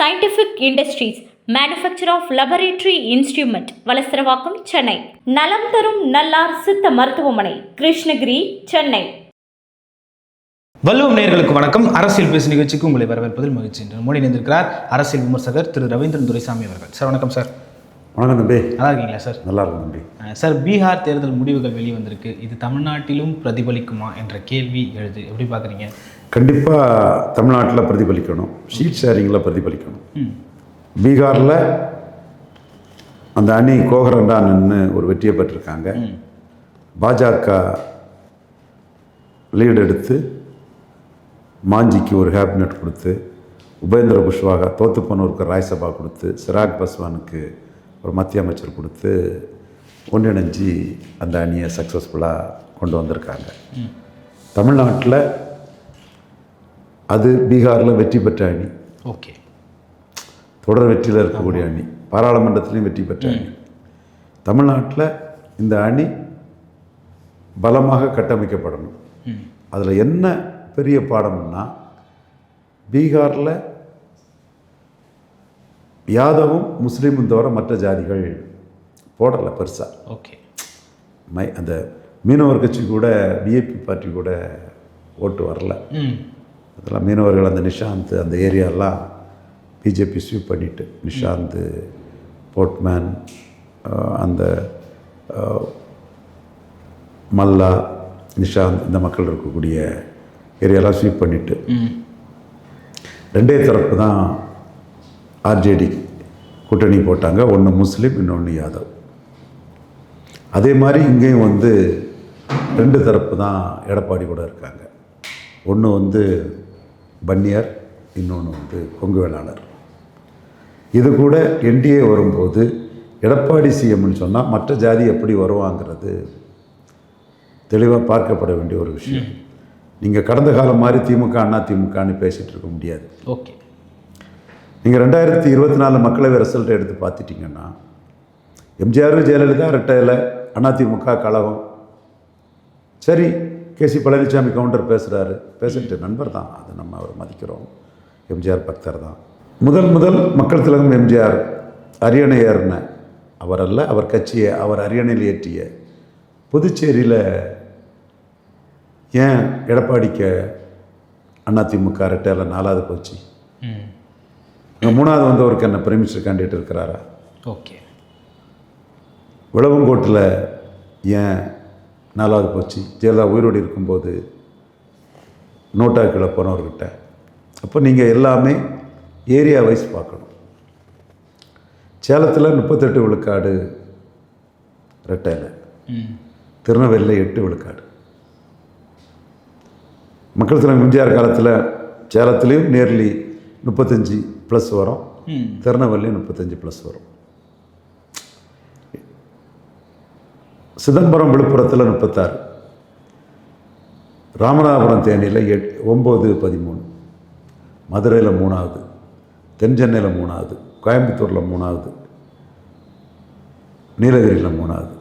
Scientific industries manufacturer of laboratory instrument Valasaravakkam Chennai. நலம் தரும் நல்லார் சித்த மருத்துவமனை கிருஷ்ணகிரி சென்னை. வல்லுவம் நேயர்களுக்கு வணக்கம். அரசியல் பேசு நிகழ்ச்சிக்கு உங்களை வரவேற்பதில் மகிழ்ச்சி என்று மோடி இணைந்திருக்கிறார். அரசியல் விமர்சகர் திரு ரவீந்திரன் துரைசாமி அவர்கள். சார் வணக்கம் சார். வணக்கம் தம்பி. நல்லா இருக்கீங்களா சார்? நல்லா இருக்கும் தம்பி சார் பீகார் தேர்தல் முடிவுகள் வெளிவந்திருக்கு. இது தமிழ்நாட்டிலும் பிரதிபலிக்குமா என்ற கேள்வி எழுது. எப்படி பார்க்குறீங்க? கண்டிப்பாக தமிழ்நாட்டில் பிரதிபலிக்கணும். ஷீட் ஷேரிங்கில் பிரதிபலிக்கணும். பீகாரில் அந்த அணி கோகரண்டா நின்று ஒரு வெற்றியை பெற்றிருக்காங்க. பாஜக லீடு எடுத்து மாஞ்சிக்கு ஒரு கேபினட் கொடுத்து உபேந்திர குஷ்வாகா தோத்து போனவருக்கு ராய்சபா கொடுத்து சிராக் பஸ்வானுக்கு ஒரு மத்திய அமைச்சர் கொடுத்து ஒன்றிணைஞ்சு அந்த அணியை சக்ஸஸ்ஃபுல்லாக கொண்டு வந்திருக்காங்க. தமிழ்நாட்டில் அது பீகாரில் வெற்றி பெற்ற அணி. ஓகே. தொடர் வெற்றியில் இருக்கக்கூடிய அணி. பாராளுமன்றத்திலையும் வெற்றி பெற்ற அணி. தமிழ்நாட்டில் இந்த அணி பலமாக கட்டமைக்கப்படணும். அதில் என்ன பெரிய பாடம்னா பீகாரில் யாதவும் முஸ்லீமும் தவிர மற்ற ஜாதிகள் போடலை பெருசாக ஓகே. மை அந்த மீனவர் கட்சி கூட பிஏபி பார்ட்டி கூட ஓட்டு வரல. அதெல்லாம் மீனவர்கள் அந்த நிஷாந்த் அந்த ஏரியாலாம் பிஜேபி ஸ்வீப் பண்ணிட்டு நிஷாந்த் போர்ட்மேன் அந்த மல்லா நிஷாந்த் இந்த மக்கள் இருக்கக்கூடிய ஏரியாலாம் ஸ்வீப் பண்ணிட்டு. ரெண்டே தரப்பு தான் ஆர்ஜேடி கூட்டணி போட்டாங்க. ஒன்று முஸ்லீம் இன்னொன்று யாதவ். அதே மாதிரி இங்கேயும் வந்து ரெண்டு தரப்பு தான் எடப்பாடி கூட இருக்காங்க. ஒன்று வந்து பன்னியர் இன்னொன்று வந்து கொங்கு வேளாளர் இது கூட என்டிஏ வரும்போது எடப்பாடி சிஎம்னு சொன்னால் மற்ற ஜாதி எப்படி வருவாங்கிறது தெளிவாக பார்க்கப்பட வேண்டிய ஒரு விஷயம். நீங்கள் கடந்த காலம் மாதிரி திமுக அண்ணா திமுகன்னு பேசிகிட்டு இருக்க முடியாது. ஓகே. நீங்கள் ரெண்டாயிரத்தி இருபத்தி நாலு மக்களவை ரிசல்ட்டை எடுத்து பார்த்துட்டிங்கன்னா எம்ஜிஆர் ஜெயலலிதா ரெட்டையில் அதிமுக கழகம். சரி கேசி பழனிசாமி கவுண்டர் பேசுகிறாரு பேசிட்டு நண்பர் தான். அது நம்ம அவர் மதிக்கிறோம். எம்ஜிஆர் பக்தர் தான். முதல் முதல் மக்கள் திலகம் எம்ஜிஆர் அரியணை ஏறின அவர் அல்ல அவர் கட்சியை அவர் அரியணையில் ஏற்றிய. புதுச்சேரியில் ஏன் எடப்பாடிக்க அதிமுக ரெட்டையில் நாலாவது போச்சு? மூணாவது வந்தவருக்கு என்ன பிரைம் மினிஸ்டர் கேண்டிடேட் இருக்கிறாரா? ஓகே. விளவங்கோட்டில் ஏன் நாலாவது போச்சு. ஜெயலலிதா உயிரோடு இருக்கும்போது நோட்டா கீழே போனவர்கிட்ட. அப்போ நீங்கள் எல்லாமே ஏரியா வைஸ் பார்க்கணும். சேலத்தில் முப்பத்தெட்டு விழுக்காடு ரெட்டையில். திருநெல்வேலியில் எட்டு விழுக்காடு. மக்கள் தலைவர் எம்ஜிஆர் காலத்தில் சேலத்துலேயும் நேர்லி முப்பத்தஞ்சு ப்ளஸ் வரும். திருநெல்வேலியும் முப்பத்தஞ்சு ப்ளஸ் வரும். சிதம்பரம் விழுப்புரத்தில் முப்பத்தாறு. ராமநாதபுரம் தேனியில் எட் ஒம்பது பதிமூணு. மதுரையில் மூணாவது. தென் சென்னையில் மூணாவது. கோயம்புத்தூரில் மூணாவது. நீலகிரியில் மூணாவது.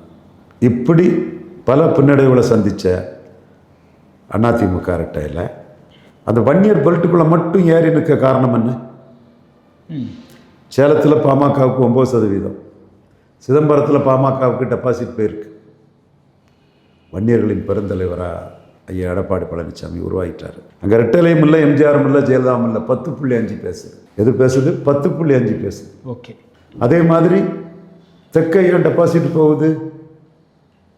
இப்படி பல பின்னடைவுகளை சந்தித்த அதிமுக ரெட்டையில் அந்த வன்னியர் பெல்ட்டுக்குள்ளே மட்டும் ஏறி நிற்க காரணம் என்ன? சேலத்தில் பாமகவுக்கு ஒம்பது சதவீதம். சிதம்பரத்தில் பாமகவுக்கு டெபாசிட் போயிருக்கு. வன்னியர்களின் பெருந்தலைவராக ஐயா எடப்பாடி பழனிசாமி உருவாகிட்டார் அங்கே ரெட்டலையும் இல்லை எம்ஜிஆரும் இல்லை ஜெயலலிதாவும் இல்லை பத்து புள்ளி அஞ்சு பேசுது எது பேசுது? பத்து புள்ளி அஞ்சு பேசுது ஓகே. அதே மாதிரி ஏன் டெபாசிட் போகுது.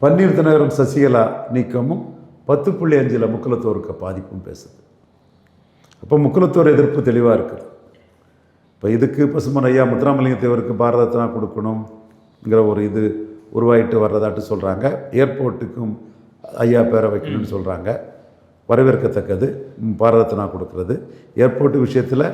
பன்னீர் தினகரம் சசிகலா நீக்கமும் பத்து புள்ளி அஞ்சில் முக்குலத்தோருக்கு பாதிப்பும் பேசுது. அப்போ முக்குலத்தோர் எதிர்ப்பு தெளிவாக இருக்குது. இப்போ இதுக்கு பசுமன் ஐயா முத்துராமலிங்க தேவருக்கு பாரத ரத்னா கொடுக்கணுங்கிற ஒரு இது உருவாயிட்டு வர்றதாட்டு சொல்கிறாங்க ஏர்போர்ட்டுக்கும் ஐயா பேரை வைக்கணும்னு சொல்கிறாங்க வரவேற்கத்தக்கது. ம், பாரத ரத்னா கொடுக்கறது. ஏர்போர்ட்டு விஷயத்தில்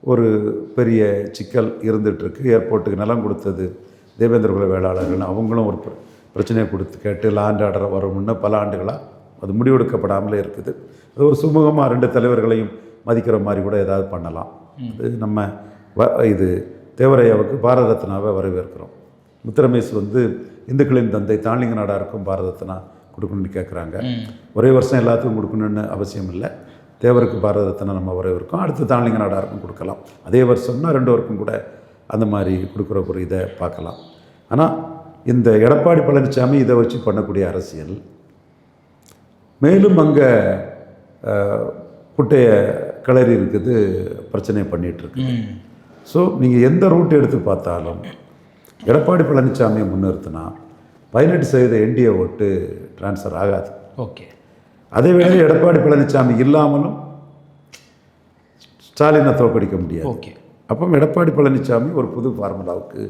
ஒரு பெரிய சிக்கல் இருந்துகிட்ருக்கு ஏர்போர்ட்டுக்கு நிலம் கொடுத்தது தேவேந்திர குல வேளாளர்கள். அவங்களும் ஒரு பிர- பிரச்சனையை கொடுத்து கேட்டு லாண்ட் ஆர்டர் வரும்னு பல ஆண்டுகளாக அது முடிவெடுக்கப்படாமலே இருக்குது. அது ஒரு சுமூகமாக ரெண்டு தலைவர்களையும் மதிக்கிற மாதிரி கூட ஏதாவது பண்ணலாம். அது நம்ம வ இது தேவரையாவுக்கு பாரத ரத்னாவை வரவேற்கிறோம். முத்திரமேஸ் வந்து இந்துக்களின் தந்தை தாளிங்க நாடாருக்கும் பாரத ரத்னா கொடுக்கணும்னு கேட்குறாங்க ஒரே வருஷம் எல்லாத்துக்கும் கொடுக்கணும்னு அவசியம் இல்லை தேவருக்கு பாரத ரத்னா நம்ம வரவிருக்கோம் அடுத்து தாளிங்க நாடாருக்கும் கொடுக்கலாம். அதே வருஷம்னா ரெண்டு வருக்கும் கூட அந்த மாதிரி கொடுக்குற ஒரு இதை பார்க்கலாம். ஆனால் இந்த எடப்பாடி பழனிசாமி இதை வச்சு பண்ணக்கூடிய அரசியல் மேலும் அங்கே குட்டைய கிளறி இருக்குது பிரச்சனை பண்ணிட்டு இருக்கு ஸோ நீங்கள் எந்த ரூட் எடுத்து பார்த்தாலும் எடப்பாடி பழனிசாமியை முன்னிறுத்தினா பதினெட்டு சதவீத என்டிஏ ஓட்டு ட்ரான்ஸ்ஃபர் ஆகாது. ஓகே. அதே வேளை எடப்பாடி பழனிசாமி இல்லாமலும் ஸ்டாலினை தோற்கடிக்க முடியாது. ஓகே. அப்போ எடப்பாடி பழனிசாமி ஒரு புது ஃபார்முலாவுக்கு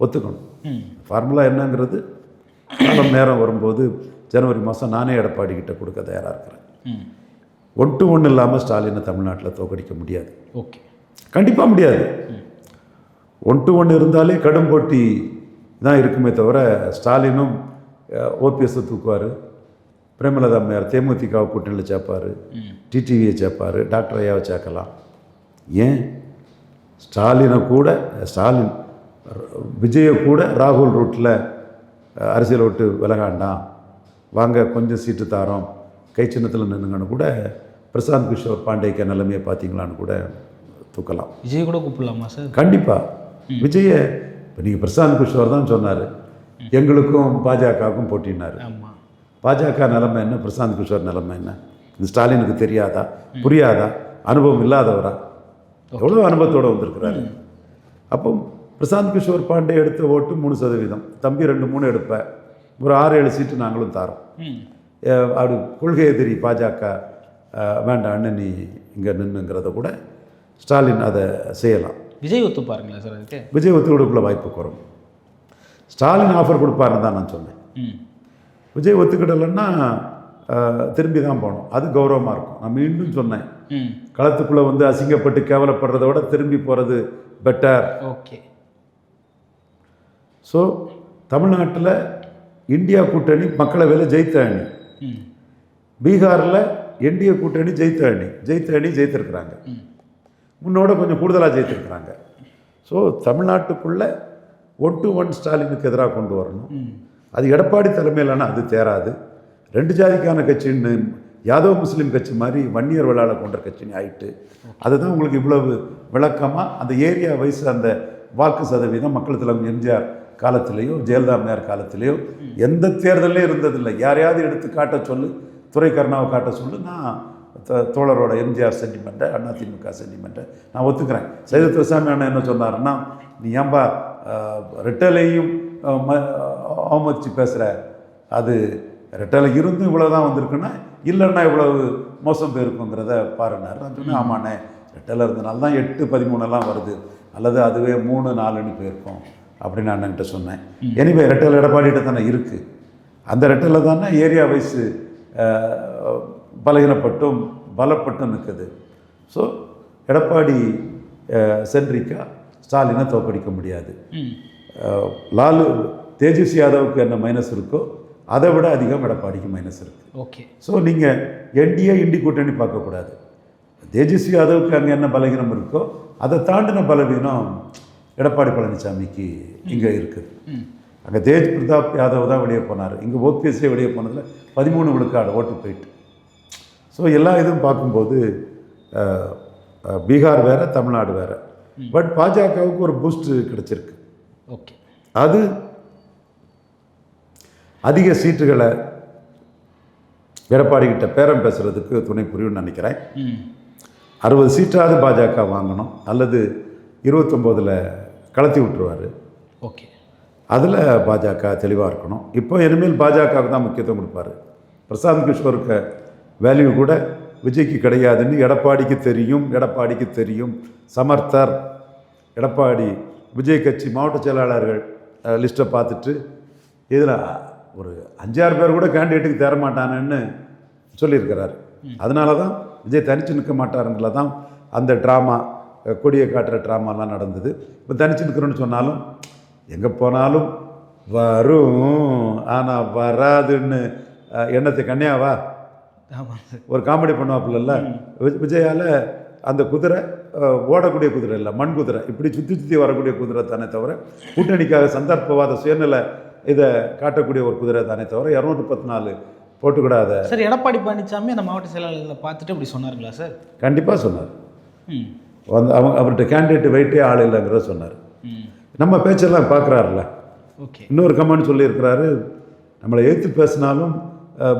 ஒத்துக்கணும். ஃபார்முலா என்னங்கிறது காலம் நேரம் வரும்போது ஜனவரி மாதம் நானே எடப்பாடி கிட்ட கொடுக்க தயாராக இருக்கிறேன். ஒன் டு ஒன் இல்லாமல் ஸ்டாலினை தமிழ்நாட்டில் தோற்கடிக்க முடியாது. ஓகே. கண்டிப்பாக முடியாது. ஒன் டு ஒன் இருந்தாலே கடும் போட்டி தான் இருக்குமே தவிர ஸ்டாலினும் ஓபிஎஸ்ஸை தூக்குவார். பிரேமலதா அம்மையார் தேமுதிக கூட்டணியில் சேர்ப்பார். டிடிவியை சேர்ப்பார். டாக்டர் ஐயாவை சேர்க்கலாம். ஏன்? ஸ்டாலினை கூட ஸ்டாலின் விஜயை கூட ராகுல் ரூட்டில் அரசியல் விட்டு விலகாண்டாம். வாங்க கொஞ்சம் சீட்டு தாரோம். கை சின்னத்தில் நின்னுங்கன்னு கூட பிரசாந்த் கிஷோர் பாண்டேக்க நிலைமையை பார்த்தீங்களான்னு கூட தூக்கலாம். விஜய் கூட கூப்பிடலாமா சார்? கண்டிப்பாக விஜயை இப்போ நீங்கள் பிரசாந்த் கிஷோர் தான் சொன்னார். எங்களுக்கும் பாஜகவுக்கும் போட்டினார் பாஜக நிலைமை என்ன? பிரசாந்த் கிஷோர் நிலைமை என்ன? இது ஸ்டாலினுக்கு தெரியாதா? புரியாதா? அனுபவம் இல்லாதவரா? எவ்வளோ அனுபவத்தோடு வந்திருக்கிறாரு? அப்போ பிரசாந்த் கிஷோர் பாண்டே எடுத்த ஓட்டு மூணு சதவீதம். தம்பி ரெண்டு மூணு எடுப்பேன் ஒரு ஆறு ஏழு சீட்டு நாங்களும் தாரோம். அப்படி கொள்கை எதிரி பாஜக அஹ் வேண்டாம் அண்ணன் நீ இங்கே நின்னுங்கிறத கூட ஸ்டாலின் அதை செய்யலாம். விஜய் ஒத்து பாருங்களேன் சார் அதுக்கு? விஜய் ஒத்துக்கொடுக்குள்ள வாய்ப்பு குறைவு. ஸ்டாலின் ஆஃபர் கொடுப்பாருன்னு தான் நான் சொன்னேன். ம். விஜய் ஒத்துக்கிடலைன்னா திரும்பி தான் போகணும். அது கௌரவமாக இருக்கும். நான் மீண்டும் சொன்னேன். ம். களத்துக்குள்ளே வந்து அசிங்கப்பட்டு கேவலப்படுறத விட திரும்பி போகிறது பெட்டர் ஓகே. ஸோ தமிழ்நாட்டில் இந்தியா கூட்டணி மக்களவையில் ஜெயித்த அணி. பீகாரில் என்டிஏ கூட்டணி ஜெயித்த அணி. ஜெயித்த அணி ஜெயித்திருக்கிறாங்க. முன்னோட கொஞ்சம் கூடுதலாக ஜெயித்திருக்கிறாங்க. ஸோ தமிழ்நாட்டுக்குள்ளே ஒன் டு ஒன் ஸ்டாலினுக்கு எதிராக கொண்டு வரணும். அது எடப்பாடி தலைமையிலான அது தேராது. ரெண்டு ஜாதிக்கான கட்சின்னு யாதவ் முஸ்லீம் கட்சி மாதிரி வன்னியர் விழாவை கொண்ட கட்சின்னு ஆயிட்டு அதுதான் உங்களுக்கு இவ்வளவு விளக்கமாக அந்த ஏரியா வைஸ் அந்த வாக்கு சதவீதம் மக்கள் தலைவர் எம்ஜிஆர் காலத்திலேயோ ஜெயலலிதா அம்மையார் காலத்திலேயோ எந்த தேர்தலே இருந்ததில்லை. யாரையாவது எடுத்து காட்ட சொல்லு துறை கருணாவை காட்ட சொல்லு நான் தோழரோட எம்ஜிஆர் சென்டிமெண்ட்டை அதிமுக சென்டிமெண்ட்டை நான் ஒத்துக்கிறேன். சைத துரசாமி அண்ணன் என்ன சொன்னாருன்னா நீ ஏன்பா ரெட்டலையும் அவமதிச்சு பேசுகிற அது ரெட்டலை இருந்தும் இவ்வளோ தான் வந்திருக்குன்னா இல்லைன்னா இவ்வளவு மோசம் போயிருக்குங்கிறத பாருனார் நான் சொன்னேன் ஆமாண்ணே ரெட்டலை இருந்தனால தான் எட்டு பதிமூணுலாம் வருது. அல்லது அதுவே மூணு நாலுன்னு போயிருக்கும். அப்படின்னு அண்ணன்கிட்ட சொன்னேன். எனிவே ரெட்டல் எடப்பாடிகிட்ட தானே இருக்குது அந்த ரெட்டலை தானே ஏரியா வைஸு பலகீனப்பட்டும் பலப்பட்டும் நிற்குது. ஸோ எடப்பாடி அஹ், சென்ட்ரிக்கா ஸ்டாலினை தோற்கடிக்க முடியாது. லாலு தேஜஸ்வி யாதவுக்கு என்ன மைனஸ் இருக்கோ அதை விட அதிகம் எடப்பாடிக்கு மைனஸ் இருக்குது ஓகே. ஸோ நீங்கள் என்டிஏ இண்டி கூட்டணி பார்க்கக்கூடாது. தேஜஸ்வி யாதவுக்கு அங்கே என்ன பலவீனம் இருக்கோ அதை தாண்டின பலவீனம் எடப்பாடி பழனிசாமிக்கு இங்கே இருக்குது. அங்கே தேஜ் பிரதாப் யாதவ் தான் வெளியே போனார். இங்கே ஓபிஎஸ்ஏ வெளியே போனதில் பதிமூணு விழுக்காடு ஓட்டு போயிட்டு. ஸோ எல்லா இதுவும் பார்க்கும்போது பீகார் வேறு தமிழ்நாடு வேறு. பட் பாஜகவுக்கு ஒரு பூஸ்ட் கிடச்சிருக்கு. ஓகே. அது அதிக சீட்டுகளை எடப்பாடி கிட்ட பேரம் பேசுகிறதுக்கு துணை புரியும்னு நினைக்கிறேன். அறுபது சீட்டாவது பாஜக வாங்கணும் அல்லது இருபத்தொம்போதில் கலத்தி விட்டுருவார். ஓகே. அதில் பாஜக தெளிவாக இருக்கணும். இப்போ இனிமேல் பாஜகவுக்கு தான் முக்கியத்துவம் கொடுப்பாரு. பிரசாந்த் கிஷோருக்கு வேல்யூ கூட விஜய்க்கு கிடையாதுன்னு எடப்பாடிக்கு தெரியும் எடப்பாடிக்கு தெரியும். சமர்த்தர் எடப்பாடி விஜய் கட்சி மாவட்ட செயலாளர்கள் லிஸ்ட்டை பார்த்துட்டு இதில் ஒரு அஞ்சாறு பேர் கூட கேண்டிடேட்டுக்கு தர மாட்டானுன்னு சொல்லியிருக்கிறார். அதனால தான் விஜய் தனிச்சு நிற்க மாட்டாருங்கள தான் அந்த ட்ராமா கொடியை காட்டுற ட்ராமாலாம் நடந்தது. இப்போ தனிச்சு நிற்கிறோன்னு சொன்னாலும் எங்கே போனாலும் வரும் ஆனால் வராதுன்னு எண்ணத்தை சார் ஒரு காமெடி பண்ணுவாப்புல விஜயால் அந்த குதிரை ஓடக்கூடிய குதிரை இல்லை மண் குதிரை. இப்படி சுற்றி சுற்றி வரக்கூடிய குதிரை தானே தவிர கூட்டணிக்காக சந்தர்ப்பவாத சுயநல இதை காட்டக்கூடிய ஒரு குதிரை தானே தவிர இரநூத்தி பத்து நாலு போட்டுக்கூடாத. சார் எடப்பாடி பழனிசாமி அந்த மாவட்ட செயலாளர்களை பார்த்துட்டு அப்படி சொன்னாருங்களா சார்? கண்டிப்பாக சொன்னார். வந்து அவங்க அவர்கிட்ட கேண்டிடேட் வெயிட்டே ஆள் இல்லைங்கிறத சொன்னார். நம்ம பேச்செல்லாம் பார்க்குறாருல ஓகே. இன்னொரு கமெண்ட் சொல்லியிருக்கிறாரு நம்மளை எதிர்த்து பேசினாலும்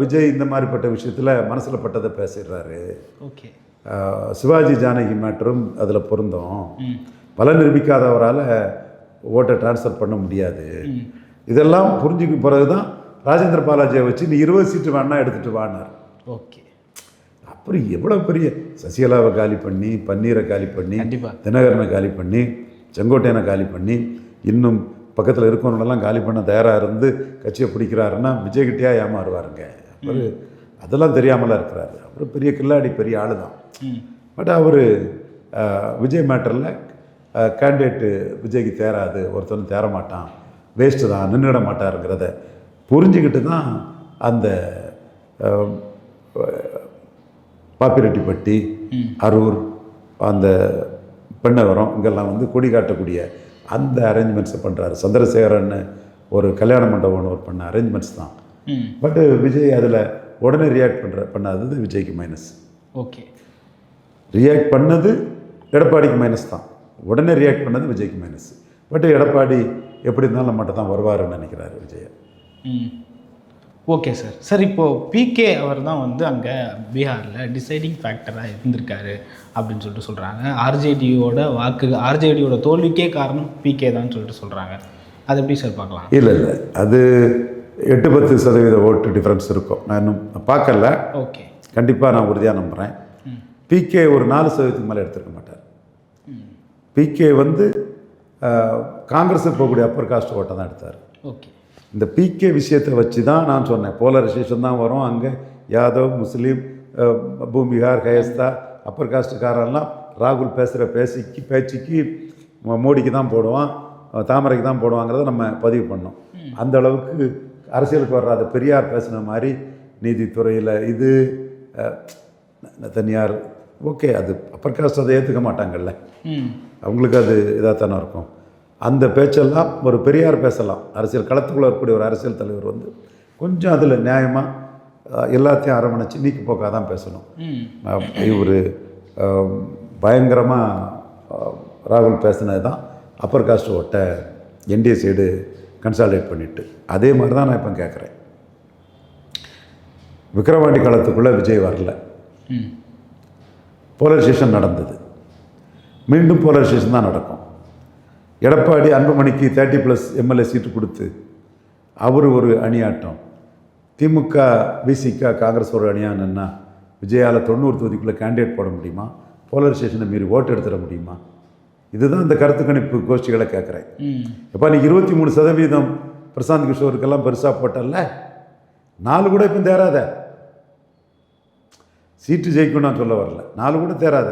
விஜய் இந்த மாதிரிப்பட்ட விஷயத்தில் மனசில் பட்டதை பேசிடுறாரு. ஓகே. சிவாஜி ஜானகி மேட்டரும் அதில் பொருந்தும். பல நிரூபிக்காதவரால் ஓட்டை ட்ரான்ஸ்ஃபர் பண்ண முடியாது. இதெல்லாம் புரிஞ்சுக்க பிறகு தான் ராஜேந்திர பாலாஜியை வச்சு நீ இருபது சீட்டு வேணா எடுத்துகிட்டு வானார் ஓகே. அப்புறம் எவ்வளோ பெரிய சசிகலாவை காலி பண்ணி பன்னீரை காலி பண்ணி. தினகரனை காலி பண்ணி செங்கோட்டையனை காலி பண்ணி இன்னும் பக்கத்தில் இருக்கவங்களெல்லாம் காலி பண்ண தயாராக இருந்து கட்சியை பிடிக்கிறாருன்னா விஜய்கிட்டயா ஏமாறுவாருங்க. அவர் அதெல்லாம் தெரியாமலாம் இருக்கிறாரு. அப்புறம் பெரிய கில்லாடி பெரிய ஆள் தான் பட் அவர் விஜய் மேட்டரில் கேண்டிடேட்டு விஜய்க்கு தேராது ஒருத்தனும் தேர மாட்டான் வேஸ்ட்டு தான் நின்றுட மாட்டாருங்கிறத புரிஞ்சுக்கிட்டு தான் அந்த பாப்பிரெட்டிப்பட்டி அரூர் அந்த பெண்ணவரம் இங்கெல்லாம் வந்து கொடி காட்டக்கூடிய அந்த அரேஞ்ச்மெண்ட்ஸை பண்ணுறாரு சந்திரசேகரன் ஒரு கல்யாண மண்டபம் ஒரு பண்ண அரேஞ்ச்மெண்ட்ஸ் தான். ம். பட் விஜய் அதில் உடனே ரியாக்ட் பண்ணுற பண்ணாதது விஜய்க்கு மைனஸ் ஓகே. ரியாக்ட் பண்ணது எடப்பாடிக்கு மைனஸ் தான். உடனே ரியாக்ட் பண்ணது விஜய்க்கு மைனஸ் பட் எடப்பாடி எப்படி இருந்தாலும் நம்மகிட்ட தான் வருவாருன்னு நினைக்கிறாரு விஜய். ம். ஓகே சார் சார் இப்போது பிகே அவர் தான் வந்து அங்கே பீகாரில் டிசைடிங் ஃபேக்டராக இருந்திருக்காரு அப்படின்னு சொல்லிட்டு சொல்கிறாங்க ஆர்ஜேடியோட வாக்கு ஆர்ஜேடியோட தோல்விக்கே காரணம் பிகே தான் சொல்லிட்டு சொல்கிறாங்க அது எப்படி சார் பார்க்கலாம்? இல்லை இல்லை. அது எட்டு பத்து சதவீத ஓட்டு டிஃப்ரென்ஸ் இருக்கும். நான் இன்னும் பார்க்கல. ஓகே கண்டிப்பாக நான் உறுதியாக நம்புகிறேன் பிகே ஒரு நாலு சதவீதத்துக்கு மேலே எடுத்துருக்க மாட்டார். பிகே வந்து காங்கிரஸுக்கு போகக்கூடிய அப்பர் காஸ்ட் ஓட்டை தான் எடுத்தார். ஓகே இந்த பிகே விஷயத்தை வச்சு தான் நான் சொன்னேன். போலரைசேஷன் தான் வரும். அங்கே யாதவ் முஸ்லீம் பூமிகார் கயஸ்தா அப்பர் காஸ்ட்டுக்காரெல்லாம் ராகுல் பேசுகிற பேசிக்கு பேச்சுக்கு மோடிக்கு தான் போடுவான். தாமரைக்கு தான் போடுவாங்கிறத நம்ம பதிவு பண்ணோம். அந்த அளவுக்கு அரசியலுக்கு வர்றாத பெரியார் பேசுன மாதிரி நீதித்துறையில் இது தனியார் ஓகே அது அப்பர் காஸ்ட் அதை ஏற்றுக்க மாட்டாங்கல்ல. அவங்களுக்கு அது இதாக தானே இருக்கும். அந்த பேச்செல்லாம் ஒரு பெரியார் பேசலாம். அரசியல் களத்துக்குள்ளே இருக்கக்கூடிய ஒரு அரசியல் தலைவர் வந்து கொஞ்சம் அதில் நியாயமாக எல்லாத்தையும் அரவணைச்சு நீக்கி போக்காக தான் பேசணும். இவர் பயங்கரமாக ராகுல் பேசினது தான் அப்பர் காஸ்ட் ஓட்டை என்டிஏ சைடு கன்சால்டேட் பண்ணிட்டு. அதே மாதிரி தான் நான் இப்போ கேட்குறேன் விக்ரவாண்டி காலத்துக்குள்ளே விஜய் வரல. போலரைசேஷன் நடந்தது. மீண்டும் போலரைசேஷன் தான் நடக்கும். எடப்பாடி அன்புமணிக்கு தேர்ட்டி ப்ளஸ் எம்எல்ஏ சீட்டு கொடுத்து அவர் ஒரு அணியாட்டம். திமுக விசிக காங்கிரஸ் ஒரு அணியானா விஜயால் தொண்ணூறு தொகுதிக்குள்ளே கேண்டிடேட் போட முடியுமா? போலரைசேஷனை மீறி ஓட்டு எடுத்துட முடியுமா? இதுதான் இந்த கருத்து கணிப்பு கோஷ்டிகளை கேட்குறேன் ம். எப்பா நீ இருபத்தி மூணு சதவீதம் பிரசாந்த் கிஷோருக்கெல்லாம் பெருசாக போட்டல்ல? நாலு கூட இப்போ தேராத சீட்டு ஜெயிக்கும் நான் சொல்ல வரல. நாலு கூட தேராத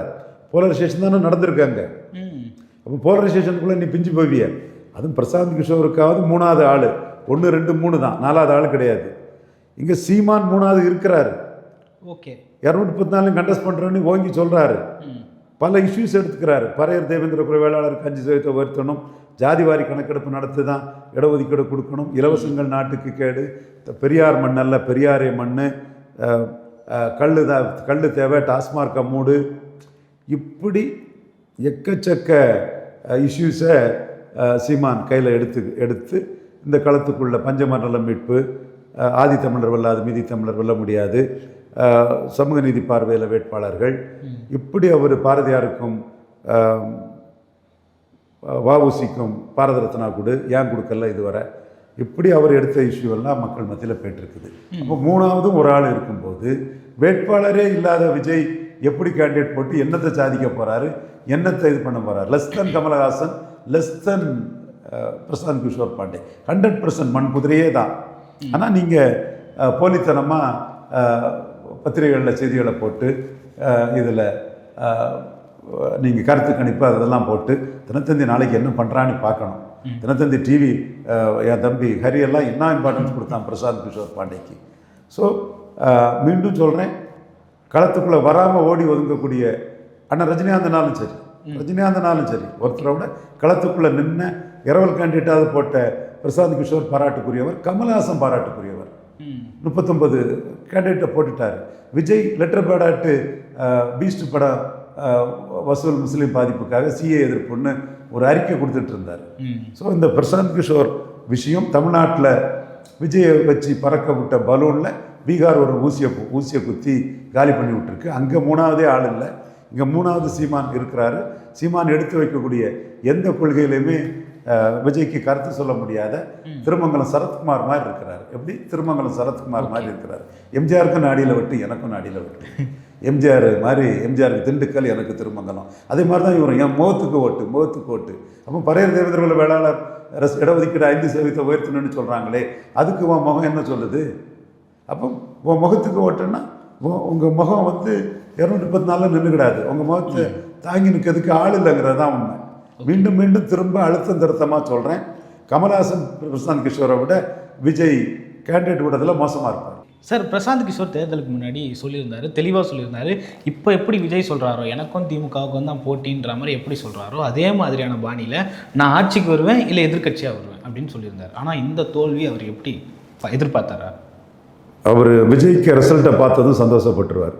போலரைசேஷன் தானே நடந்திருக்காங்க அப்போ போலரைசேஷனுக்குள்ளே நீ பிஞ்சு போவிய. அதுவும் பிரசாந்த் கிஷோருக்காவது மூணாவது ஆள். ஒன்று ரெண்டு மூணு தான். நாலாவது ஆள் கிடையாது. இங்கே சீமான் மூணாவது இருக்கிறாரு. ஓகே. இரநூத்தி முப்பத்தி நாலு கண்டஸ்ட் பண்ணுறோன்னு ஓங்கி சொல்கிறாரு பல இஷ்யூஸ் எடுத்துக்கிறாரு. பறையர் தேவேந்திர குல வேளாளருக்கு அஞ்சு சதவீதத்தை உயர்த்தணும் ஜாதிவாரி கணக்கெடுப்பு நடத்தி தான் இடஒதுக்கீடு கொடுக்கணும். இலவசங்கள் நாட்டுக்கு கேடு. பெரியார் மண்ணல்ல பெரியாரே மண் கல் தான் கல் தேவை டாஸ்மார்க் அம்மூடு இப்படி எக்கச்சக்க இஷ்யூஸை சீமான் கையில் எடுத்து எடுத்து இந்த களத்துக்குள்ள பஞ்சமண்டல மீட்பு அஹ், ஆதி தமிழர் வெல்லாது மீதி தமிழர் வெல்ல முடியாது. சமூக நீதி பார்வையில் வேட்பாளர்கள். இப்படி அவர் பாரதியாருக்கும் வஉசிக்கும் பாரத ரத்னா கொடு ஏன் கொடுக்கல இதுவரை? இப்படி அவர் எடுத்த இஷ்யூ எல்லாம் மக்கள் மத்தியில் போயிட்டுருக்குது அப்போ மூணாவதும் ஒரு ஆள் இருக்கும்போது வேட்பாளரே இல்லாத விஜய் எப்படி கேண்டிடேட் போட்டு என்னத்தை சாதிக்க போறாரு என்னத்தை இது பண்ண போறாரு? Less than Kamal Haasan less than Prashant Kishor Pandey. Hundred percent மண் குதிரையே தான் ஆனால் நீங்கள் போலித்தனமாக பத்திரிகைகளில் செய்திகளை போட்டு இதில் நீங்கள் கருத்து கணிப்பு அதெல்லாம் போட்டு தினத்தந்தி நாளைக்கு என்ன பண்ணுறான்னு பார்க்கணும். தினத்தந்தி டிவி என் தம்பி ஹரி எல்லாம் என்ன இம்பார்ட்டன்ஸ் கொடுத்தான் பிரசாந்த் கிஷோர் பாண்டேக்கு. ஸோ மீண்டும் சொல்கிறேன் களத்துக்குள்ளே வராமல் ஓடி ஒதுங்கக்கூடிய அண்ணன் ரஜினிகாந்தனாலும் சரி ரஜினிகாந்தனாலும் சரி ஒருத்தரை விட களத்துக்குள்ளே நின்று இரவல் கேண்டிடேட்டாவது போட்ட பிரசாந்த் கிஷோர் பாராட்டுக்குரியவர் கமல்ஹாசன் பாராட்டுக்குரியவர். முப்பத்தொன்பது கேண்டிடேட்டை போட்டுட்டார். விஜய் லெட்டர் பேடாட்டு பீஸ்ட் படம் வசூல் முஸ்லீம் பாதிப்புக்காக சிஏ எதிர்ப்புன்னு ஒரு அறிக்கை கொடுத்துட்டு இருந்தார். ஸோ இந்த பிரசாந்த் கிஷோர் விஷயம் தமிழ்நாட்டில் விஜயை வச்சு பறக்க விட்ட பலூனில் பீகார் ஒரு ஊசியை ஊசியை குத்தி காலி பண்ணி விட்டுருக்கு. அங்கே மூணாவதே ஆள் இல்லை. இங்கே மூணாவது சீமான் இருக்கிறாரு. சீமான் எடுத்து வைக்கக்கூடிய எந்த கொள்கையிலையுமே விஜய்க்கு கருத்து சொல்ல முடியாத திருமங்கலம் சரத்குமார் மாதிரி இருக்கிறார். எப்படி? திருமங்கலம் சரத்குமார் மாதிரி இருக்கிறார். எம்ஜிஆருக்கும் நாடியில் விட்டு எனக்கும் நாடியில் விட்டு. எம்ஜிஆர் மாதிரி எம்ஜிஆருக்கு திண்டுக்கல் எனக்கு திருமங்கலம். அதே மாதிரி தான் இவரும். என் முகத்துக்கு ஓட்டு முகத்துக்கு ஓட்டு. அப்போ பரையர் தேவேந்திரகுல வேளாளர் அரசு இடஒதுக்கீடு ஐந்து சதவீதத்தை உயர்த்தணும்னு சொல்கிறாங்களே அதுக்கு உன் முகம் என்ன சொல்லுது? அப்போ உன் முகத்துக்கு ஓட்டுன்னா உங்கள் முகம் வந்து இரநூத்தி முப்பத்தி நாலில் நின்றுக்கிடாது. உங்கள் முகத்தை தாங்கி நிற்கிறதுக்கு ஆள் இல்லைங்கிறது தான் உண்மை மீண்டும் மீண்டும் திரும்ப அழுத்தம் திருத்தமாக சொல்கிறேன் கமல்ஹாசன் பிரசாந்த் கிஷோரை விட விஜய் கேண்டிடேட் விடத்தில் மோசமாக இருப்பார். சார் பிரசாந்த் கிஷோர் தேர்தலுக்கு முன்னாடி சொல்லியிருந்தாரு தெளிவாக சொல்லியிருந்தாரு. இப்போ எப்படி விஜய் சொல்கிறாரோ எனக்கும் திமுகவுக்கும் தான் போட்டின்ற மாதிரி எப்படி சொல்கிறாரோ அதே மாதிரியான பாணியில் நான் ஆட்சிக்கு வருவேன் இல்லை எதிர்க்கட்சியாக வருவேன் அப்படின்னு சொல்லியிருந்தார். ஆனால் இந்த தோல்வி அவர் எப்படி எதிர்பார்த்தாரா? அவர் விஜய்க்கு ரிசல்ட்டை பார்த்ததும் சந்தோஷப்பட்டுருவார்.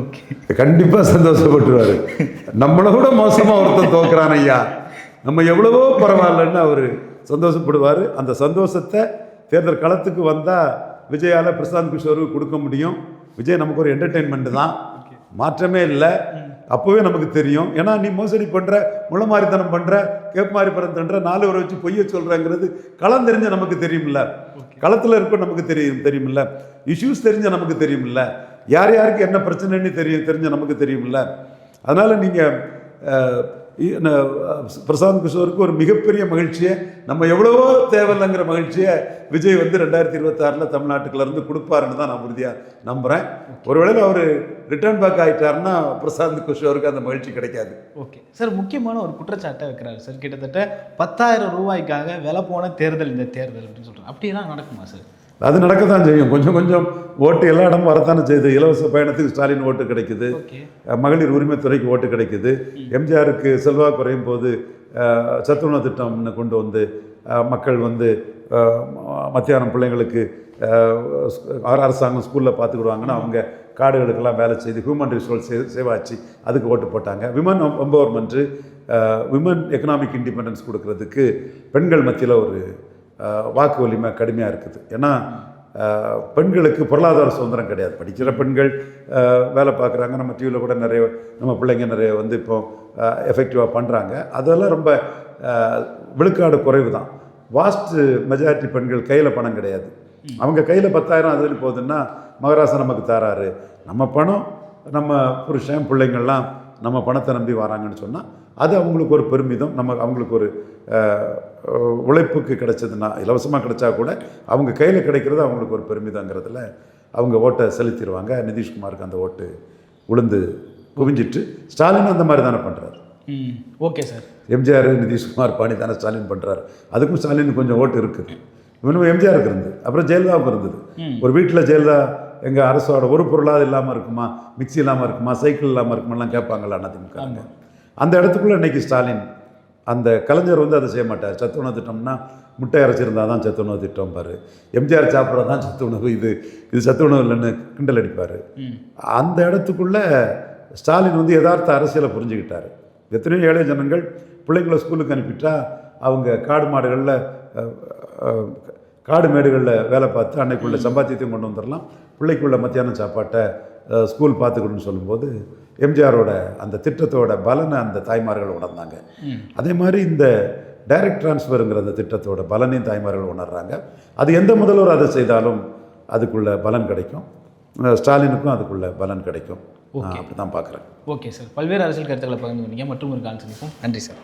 ஓகே. கண்டிப்பாக சந்தோஷப்பட்டுருவார். நம்மளை விட மோசமாக ஒருத்தன் தோக்குறான் ஐயா. நம்ம எவ்வளவோ பரவாயில்லன்னு அவர் சந்தோஷப்படுவார். அந்த சந்தோஷத்தை தேர்தல் களத்துக்கு வந்தால் விஜயால் பிரசாந்த் கிஷோருக்கு கொடுக்க முடியும். விஜய் நமக்கு ஒரு என்டர்டெயின்மெண்ட் தான். மாற்றமே இல்லை. அப்போவே நமக்கு தெரியும். ஏன்னா நீ மோசடி பண்ணுற முளமாரித்தனம் பண்ணுற கேப்மாரி பரந்தன்ற நாலு வரை வச்சு பொய்ய சொல்கிறேங்கிறது களம் தெரிஞ்ச நமக்கு தெரியும்ல களத்தில் இருக்க நமக்கு தெரியும் தெரியுமில்ல. இஷ்யூஸ் தெரிஞ்ச நமக்கு தெரியுமில்ல. யார் யாருக்கு என்ன பிரச்சனைன்னு தெரியும் தெரிஞ்ச நமக்கு தெரியும்ல அதனால் நீங்கள் பிரசாந்த் கிஷோருக்கு ஒரு மிகப்பெரிய மகிழ்ச்சியை நம்ம எவ்வளவோ தேவையில்லைங்கிற மகிழ்ச்சியை விஜய் வந்து ரெண்டாயிரத்தி இருபத்தாறில் தமிழ்நாட்டுக்குள்ளேருந்து கொடுப்பாருன்னு தான் நான் உறுதியாக நம்புகிறேன் ஒருவேளை அவர் ரிட்டர்ன் பேக் ஆகிட்டாருன்னா பிரசாந்த் கிஷோருக்கு அந்த மகிழ்ச்சி கிடைக்காது. ஓகே. சார் முக்கியமான ஒரு குற்றச்சாட்டை வைக்கிறாரு சார். கிட்டத்தட்ட பத்தாயிரம் ரூபாய்க்காக விலை போன தேர்தல் இந்த தேர்தல் அப்படின்னு சொல்கிறாங்க அப்படியெல்லாம் நடக்குமா சார்? அது நடக்க தான் செய்யும். கொஞ்சம் கொஞ்சம் ஓட்டு எல்லா இடமும் வரத்தானே செய்யுது. இலவச பயணத்துக்கு ஸ்டாலின் ஓட்டு கிடைக்குது. மகளிர் உரிமைத்துறைக்கு ஓட்டு கிடைக்குது. எம்ஜிஆருக்கு செல்வா குறையும் போது சத்துணவு திட்டம்னு கொண்டு வந்து மக்கள் வந்து மத்தியானம் பிள்ளைங்களுக்கு அரசாங்கம் ஸ்கூலில் பார்த்துக்கிடுவாங்கன்னு அவங்க காடுகளுக்கெல்லாம் வேலை செய்து ஹியூமன் ரிசோர்ஸ் சேவாச்சு அதுக்கு ஓட்டு போட்டாங்க. Women empowerment women economic independence கொடுக்கறதுக்கு பெண்கள் மத்தியில் ஒரு வாக்கு வலிமை கடுமையாக இருக்குது. ஏன்னா பெண்களுக்கு பொருளாதார சுதந்திரம் கிடையாது. படிக்கிற பெண்கள் வேலை பார்க்குறாங்க. நம்ம டிவியில் கூட நிறைய நம்ம பிள்ளைங்க நிறைய வந்து இப்போ எஃபெக்டிவாக பண்ணுறாங்க அதெல்லாம் ரொம்ப விழுக்காடு குறைவு தான் வாஸ்ட் மெஜாரிட்டி பெண்கள் கையில் பணம் கிடையாது. அவங்க கையில் பத்தாயிரம் அதில் போகுதுன்னா மகராசன் நமக்கு தராரு. நம்ம பணம் நம்ம புருஷன் பிள்ளைங்கள்லாம் நம்ம பணத்தை நம்பி வராங்கன்னு சொன்னால் அது அவங்களுக்கு ஒரு பெருமிதம் நம்ம அவங்களுக்கு ஒரு உழைப்புக்கு கிடைச்சதுன்னா இலவசமாக கிடைச்சா கூட அவங்க கையில் கிடைக்கிறது அவங்களுக்கு ஒரு பெருமிதங்கிறதுல அவங்க ஓட்டை செலுத்திடுவாங்க. நிதிஷ்குமாருக்கு அந்த ஓட்டு உளுந்து குவிஞ்சிட்டு ஸ்டாலின் அந்த மாதிரி தானே பண்ணுறாரு ஓகே சார். எம்ஜிஆர் நிதிஷ்குமார் பாணி தானே ஸ்டாலின் பண்ணுறாரு அதுக்கும் ஸ்டாலின் கொஞ்சம் ஓட்டு இருக்குது. இவனும் எம்ஜிஆருக்கு இருந்தது அப்புறம் ஜெயலலிதாவுக்கு இருந்தது. ஒரு வீட்டில் ஜெயலலிதா எங்கள் அரசோட ஒரு பொருளாவது இல்லாமல் இருக்குமா? மிக்ஸி இல்லாமல் இருக்குமா? சைக்கிள் இல்லாமல் இருக்குமாலாம் கேட்பாங்கல்ல அதிமுக. அந்த இடத்துக்குள்ளே இன்னைக்கு ஸ்டாலின் அந்த கலைஞர் வந்து அதை செய்ய மாட்டார். சத்துணவு திட்டம்னா முட்டை அரைச்சிருந்தா தான் சத்துணவு திட்டம் பாரு. எம்ஜிஆர் சாப்பிட்றது தான் சத்துணவு இது. இது சத்துணவு இல்லைன்னு கிண்டல் அடிப்பார். அந்த இடத்துக்குள்ள ஸ்டாலின் வந்து யதார்த்த அரசியலை புரிஞ்சுக்கிட்டாரு. எத்தனையோ ஏழை ஜனங்கள் பிள்ளைங்களை ஸ்கூலுக்கு அனுப்பிட்டா அவங்க காடு மாடுகளில் காடு மேடுகளில் வேலை பார்த்து அன்னைக்குள்ள சம்பாத்தியத்தையும் கொண்டு வந்துடலாம். பிள்ளைக்குள்ள மத்தியானம் சாப்பாட்டை ஸ்கூல் பார்த்துக்கணும்னு சொல்லும்போது எம்ஜிஆரோட அந்த திட்டத்தோட பலனை அந்த தாய்மார்கள் உணர்ந்தாங்க. அதே மாதிரி இந்த டைரக்ட் டிரான்ஸ்ஃபருங்கிற அந்த திட்டத்தோட பலனையும் தாய்மார்கள் உணர்றாங்க. அது எந்த முதல்வர் அதை செய்தாலும் அதுக்குள்ள பலன் கிடைக்கும். ஸ்டாலினுக்கும் அதுக்குள்ள பலன் கிடைக்கும். அப்படி தான் பார்க்குறேன். Okay sir. பல்வேறு அரசியல் கருத்துக்களை பகிர்ந்து கொண்டீங்க. மற்றும் ஒரு கால் சந்திப்போம். நன்றி சார்.